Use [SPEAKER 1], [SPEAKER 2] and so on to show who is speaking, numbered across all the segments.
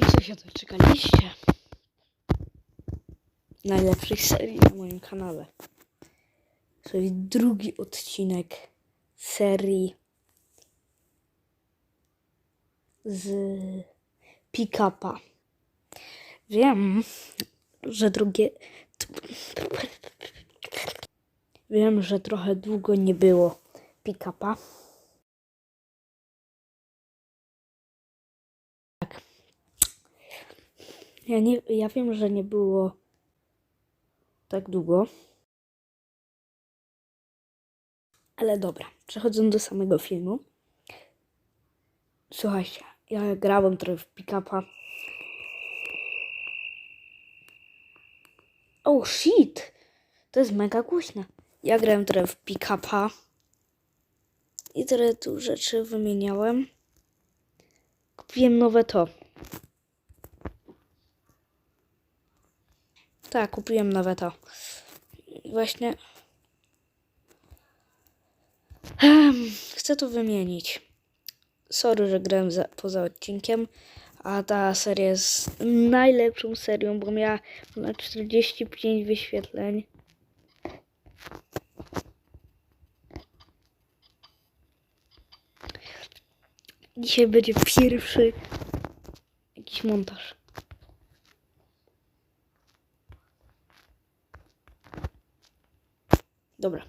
[SPEAKER 1] końcu się doczekaliście. Najlepszych serii na moim kanale. To jest drugi odcinek serii z pick-upa. Wiem, że drugie. Wiem, że trochę długo nie było pick-upa. Ja, nie, ja wiem, że nie było tak długo. Ale dobra, przechodząc do samego filmu. Słuchajcie, ja grałem trochę w pick-upa. Oh shit! To jest mega głośne. Ja grałem trochę w pick-upa. I trochę tu rzeczy wymieniałem. Kupiłem nowe to. Tak, kupiłem nowe to. Właśnie. Chcę to wymienić. Sorry, że grałem za, poza odcinkiem, a ta seria jest najlepszą serią, bo miała ponad 45 wyświetleń. Dzisiaj będzie pierwszy jakiś montaż. Dobra.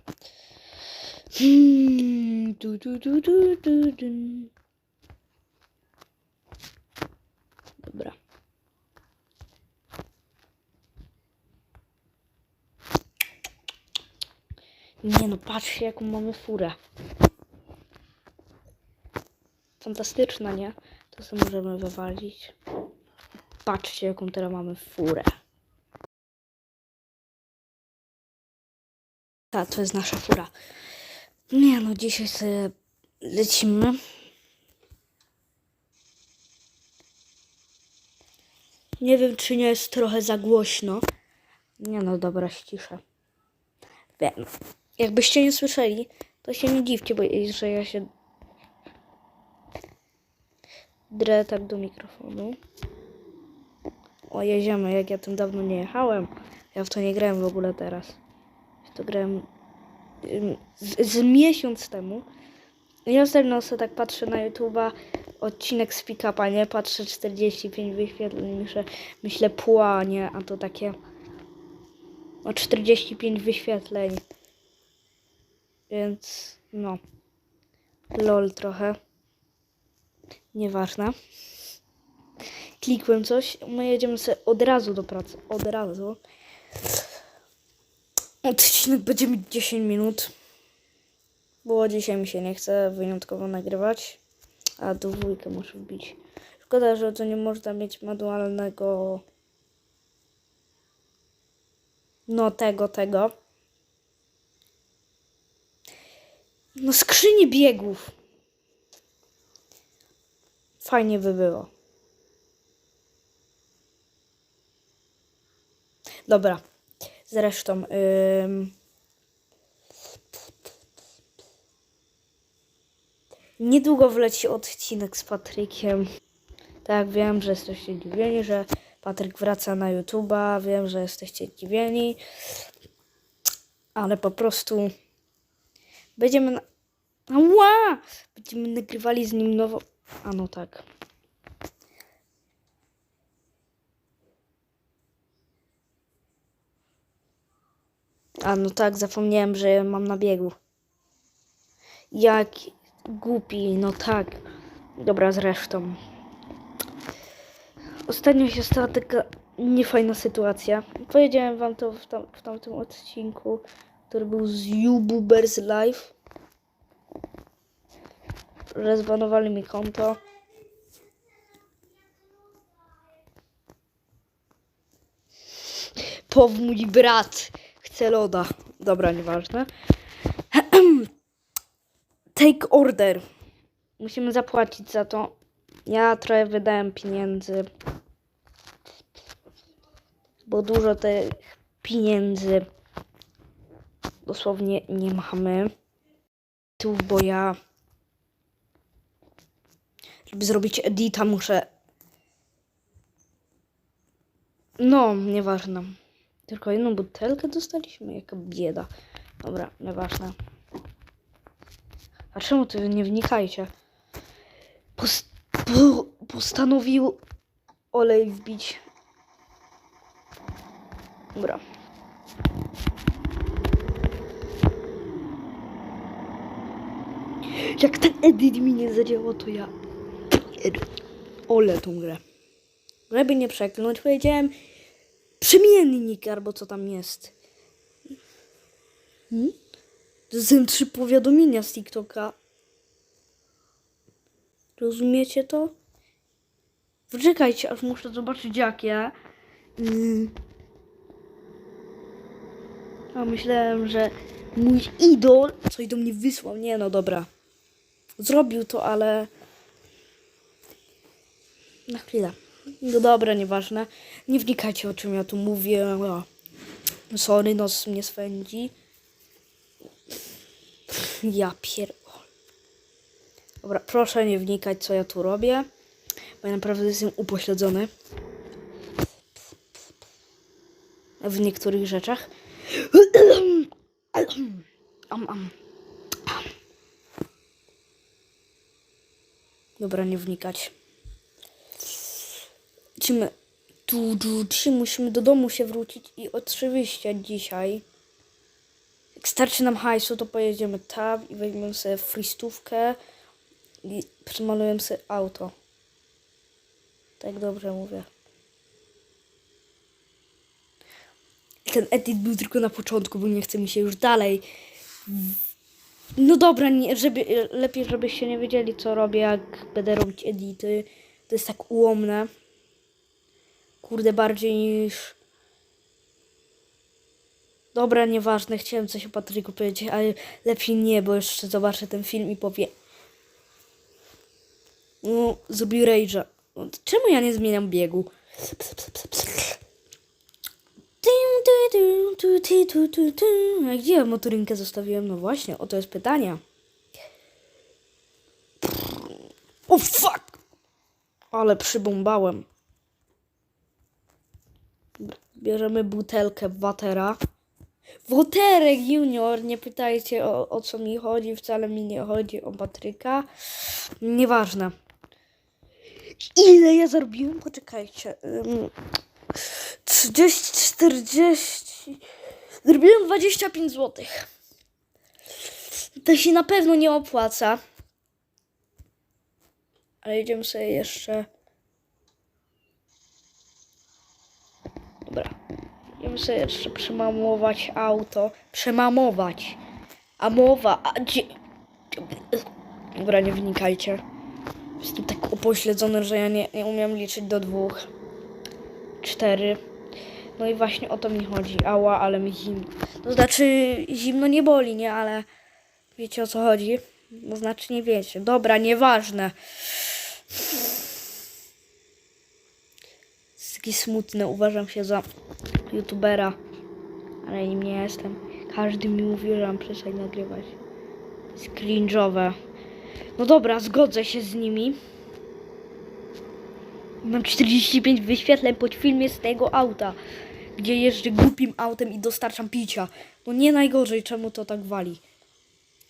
[SPEAKER 1] Hmm, du, du, du, du, du, du. Dobra. Nie no, patrzcie jaką mamy furę. Fantastyczna, nie? To sobie możemy wywalić. Patrzcie jaką teraz mamy furę. To jest nasza fura. Nie no, dzisiaj sobie lecimy. Nie wiem, czy nie jest trochę za głośno. Nie no, dobra, ściszę. Wiem. Jakbyście nie słyszeli, to się nie dziwcie, bo że ja się drę tak do mikrofonu. O, jedziemy, jak ja tym dawno nie jechałem. Ja w to nie grałem w ogóle teraz. W to grałem z, z miesiąc temu. I ostatnio sobie tak patrzę na YouTube'a, odcinek z pick-upa, nie? Patrzę 45 wyświetleń, myślę, myślę pła, nie? A to takie o 45 wyświetleń. Więc no. Lol trochę. Nieważne. Klikłem coś. My jedziemy sobie od razu do pracy. Od razu. Odcinek będzie mieć 10 minut. Bo dzisiaj mi się nie chce wyjątkowo nagrywać. A dwójkę muszę wbić. Szkoda, że to nie można mieć manualnego. No tego, tego. No skrzyni biegów. Fajnie by było. Dobra. Zresztą. Niedługo wleci odcinek z Patrykiem. Tak, wiem, że jesteście zdziwieni, że Patryk wraca na YouTube'a. Wiem, że jesteście zdziwieni. Ale po prostu będziemy. Na... Będziemy nagrywali z nim nowo. A no tak. A no tak, zapomniałem, że mam na biegu. Jak głupi, no tak. Dobra, zresztą. Ostatnio się stała taka niefajna sytuacja. Powiedziałem wam to w, tam, w tamtym odcinku, który był z YouTubers Live. Że zbanowali mi konto. Pow mój brat chce loda. Dobra, nieważne. Take order. Musimy zapłacić za to. Ja trochę wydałem pieniędzy. Bo dużo tych pieniędzy dosłownie nie mamy. Tu, bo ja żeby zrobić edita muszę No, nieważne. Tylko jedną butelkę dostaliśmy? Jaka bieda. Dobra, nieważne. A czemu ty nie wnikajcie? Pos po postanowił olej wbić. Dobra. Jak ten edit mi nie zadziałał, to ja ole tą grę. Żeby nie przekląć, powiedziałem przemiennik albo co tam jest. Hmm? Są trzy powiadomienia z TikToka. Rozumiecie to? Poczekajcie, aż muszę zobaczyć jakie. Mm. A myślałem, że mój idol coś do mnie wysłał. Nie no, dobra. Zrobił to, ale... Na chwilę. No dobra, nieważne. Nie wnikajcie o czym ja tu mówię. Sorry, nos mnie swędzi. Ja pier... Dobra, proszę nie wnikać co ja tu robię. Bo ja naprawdę jestem upośledzony. W niektórych rzeczach. Dobra, nie wnikać. Lecimy. Tu, tu, tu, musimy do domu się wrócić i oczywiście dzisiaj jak starczy nam hajsu, to pojedziemy tam i weźmiemy sobie freestówkę i przemalujemy sobie auto. Tak dobrze mówię. Ten edit był tylko na początku, bo nie chce mi się już dalej. No dobra, nie, żeby, lepiej żebyście nie wiedzieli co robię, jak będę robić edity. To jest tak ułomne. Kurde, bardziej niż... Dobra, nieważne, chciałem coś o Patryku powiedzieć, ale lepiej nie, bo jeszcze zobaczę ten film i powiem. No, zrobił rage'a. Czemu ja nie zmieniam biegu? A gdzie ja motorynkę zostawiłem? No właśnie, oto jest pytanie. O fuck! Ale przybombałem. Bierzemy butelkę watera. Woterek junior, nie pytajcie o, o co mi chodzi, wcale mi nie chodzi o Patryka. Nieważne. Ile ja zarobiłem? Poczekajcie. Ym, 30, 40. Zrobiłem 25 zł. To się na pewno nie opłaca. Ale idziemy sobie jeszcze. Dobra. Idziemy sobie jeszcze przemamować auto. Przemamować. A mowa. A gdzie. Dobra, nie wnikajcie. Jestem tak upośledzony, że ja nie, nie umiem liczyć do dwóch. Cztery. No i właśnie o to mi chodzi. Ała, ale mi zimno. To znaczy, zimno nie boli, nie? Ale wiecie o co chodzi? To znaczy, nie wiecie. Dobra, nieważne. Jest taki smutny. Uważam się za youtubera. Ale nim nie jestem. Każdy mi mówi, że mam przestać nagrywać. To jest cringe'owe. No dobra, zgodzę się z nimi. Mam 45 wyświetleń pod filmie z tego auta, gdzie jeżdżę głupim autem i dostarczam picia. No nie najgorzej, czemu to tak wali.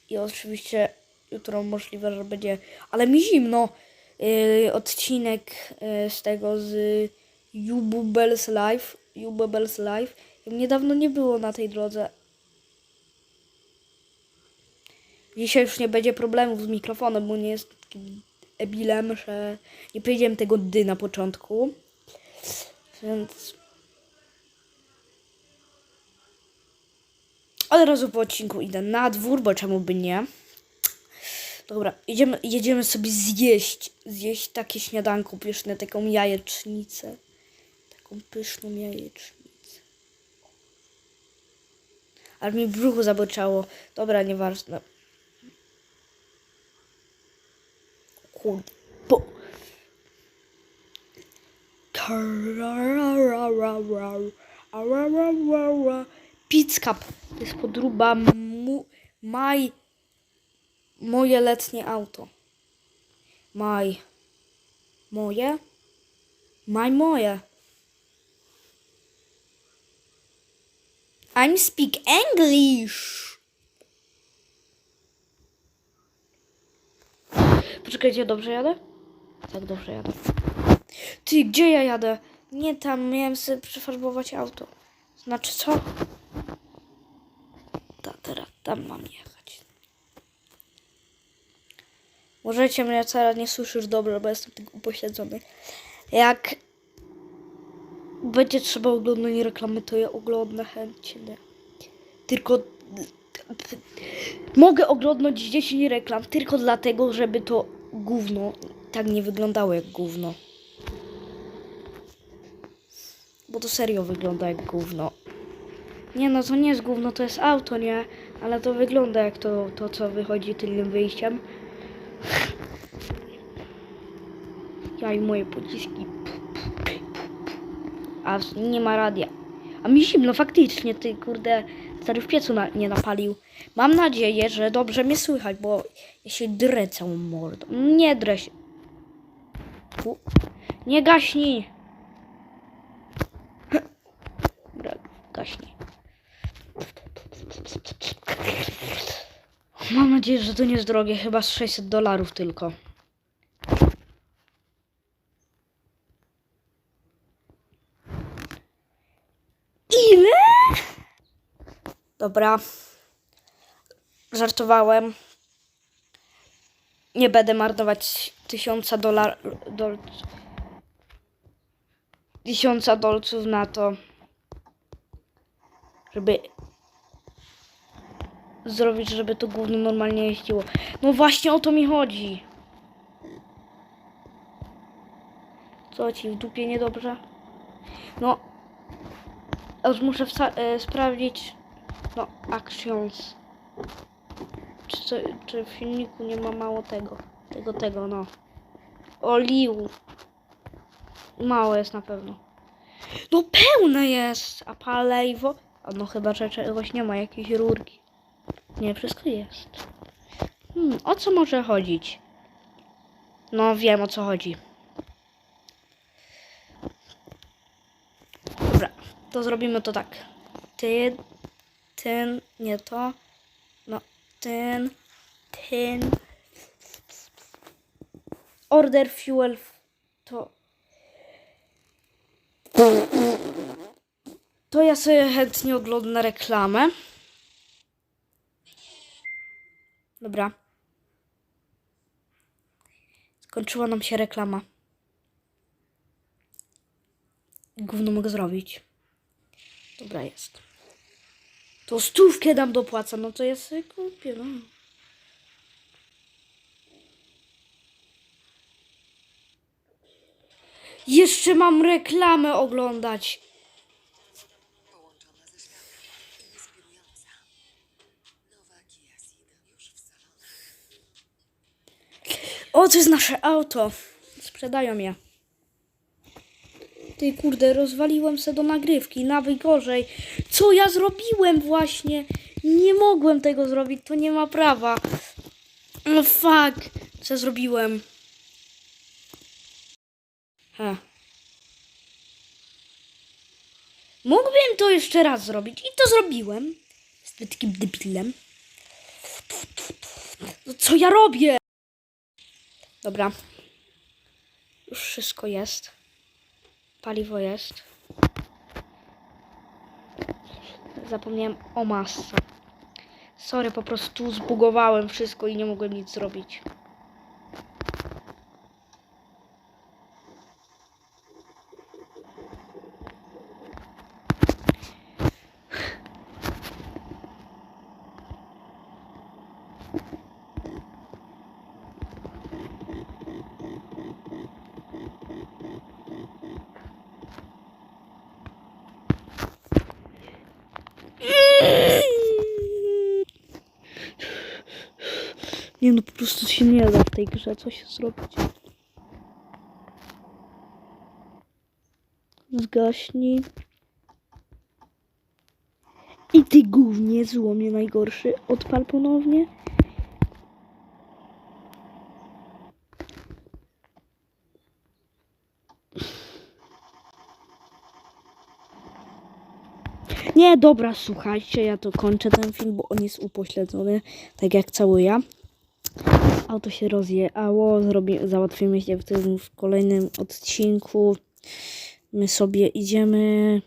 [SPEAKER 1] I oczywiście jutro możliwe, że będzie, ale mi zimno. Yy, odcinek yy, z tego z Jububels Live. Jububels Live. Mnie dawno nie było na tej drodze. Dzisiaj już nie będzie problemów z mikrofonem, bo nie jest takim ebilem, że nie powiedziałem tego dy na początku. Więc... Od razu po odcinku idę na dwór, bo czemu by nie. Dobra, idziemy, jedziemy sobie zjeść, zjeść takie śniadanko pyszne, taką jajecznicę. Taką pyszną jajecznicę. Ale mi brzuchu zaboczało. Dobra, nieważne. Kurde. Bo... Pizzcap. To jest podruba mu... Maj... Moje letnie auto. Maj. Moje? Maj moje. I'm speak English. Poczekajcie, dobrze jadę? Tak, dobrze jadę. Ty, gdzie ja jadę? Nie tam, miałem sobie przefarbować auto. Znaczy co? Ta, teraz tam mam jechać. Możecie mnie teraz nie słyszysz dobrze, bo jestem tak upośledzony. Jak będzie trzeba oglądać reklamy, to ja oglądam chętnie. Tylko mogę oglądać 10 reklam tylko dlatego, żeby to gówno tak nie wyglądało jak gówno. Bo to serio wygląda jak gówno. Nie no, to nie jest gówno, to jest auto, nie? Ale to wygląda jak to, to co wychodzi tylnym wyjściem. Ja i moje pociski. A nie ma radia. A mi zimno faktycznie, ty kurde, stary w piecu na, nie napalił. Mam nadzieję, że dobrze mnie słychać, bo ja się drę całą mordą. Nie drę się. U, Nie gaśnij. Dobra, gaśnij. Mam nadzieję, że to nie jest drogie, chyba z 600 dolarów tylko. Ile? Dobra. Żartowałem. Nie będę marnować tysiąca dolar... Dol... Tysiąca dolców na to, żeby zrobić, żeby to gówno normalnie jeździło. No właśnie o to mi chodzi. Co ci w dupie niedobrze? No, Aż muszę e, sprawdzić. No, actions. Czy, czy w filmiku nie ma mało tego? Tego, tego, no. Oliu. Mało jest na pewno. No pełne jest! A paliwo? A no chyba, że czegoś nie ma, jakieś rurki. Nie, wszystko jest. Hmm, o co może chodzić? No wiem o co chodzi. Dobra, to zrobimy to tak. Ty, ten, nie to. No, ten, ten. Order fuel to. To ja sobie chętnie oglądam reklamę. Dobra. Skończyła nam się reklama. Gówno mogę zrobić. Dobra, jest. To stówkę dam dopłaca, no to ja sobie kupię, no. Jeszcze mam reklamę oglądać. O, to jest nasze auto. Sprzedają je. Ty kurde, rozwaliłem se do nagrywki, nawet gorzej. Co ja zrobiłem właśnie? Nie mogłem tego zrobić, to nie ma prawa. No fuck, co zrobiłem? He. Mógłbym to jeszcze raz zrobić i to zrobiłem. Jestem takim debilem. No co ja robię? Dobra. Już wszystko jest. Paliwo jest. Zapomniałem o masce. Sorry, po prostu zbugowałem wszystko i nie mogłem nic zrobić. Nie no, po prostu się nie da w tej grze coś zrobić. Zgaśnij. I ty głównie złomie najgorszy. Odpal ponownie. Nie, dobra, słuchajcie, ja to kończę ten film, bo on jest upośledzony, tak jak cały ja. Auto się rozjechało, załatwimy się w tym w kolejnym odcinku. My sobie idziemy.